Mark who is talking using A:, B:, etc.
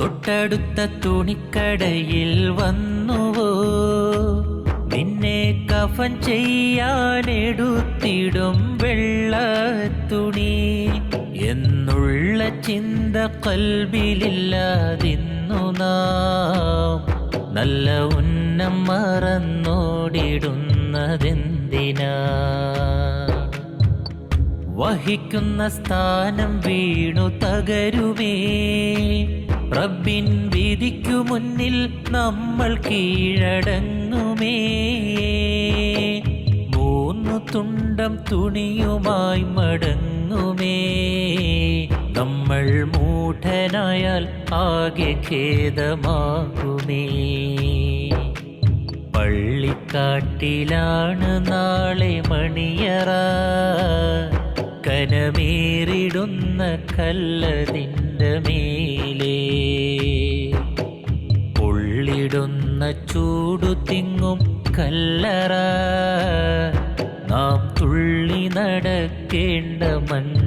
A: തൊട്ടടുത്ത തുണിക്കടയിൽ വന്നുവോ? നിന്നെ കഫൻ ചെയ്യാനെടുത്തിടും തുണി. എന്നുള്ള ചിന്ത കൽബിലില്ലാതിന്നു നാം. നല്ല ഉന്നം മറന്നോടിടുന്നതെന്തിനാ? വഹിക്കുന്ന സ്ഥാനം വീണു തകരുമേ. റബ്ബിൻ വിധിക്കു മുന്നിൽ നമ്മൾ കീഴടങ്ങുമേ. മൂന്നു തുണ്ടം തുണിയുമായി മടങ്ങുമേ. നമ്മൾ മൂഢനായാൽ ആകെ ഖേദമാകുമേ. പള്ളിക്കാട്ടിലാണ് നാളെ മണിയറ. കനമേറിടുന്ന കല്ലതിന്റെ പൊള്ളിടുന്ന ചൂടു തിങ്ങും കല്ലറ. നാം തുള്ളി നടക്കേണ്ട മണ്ണ്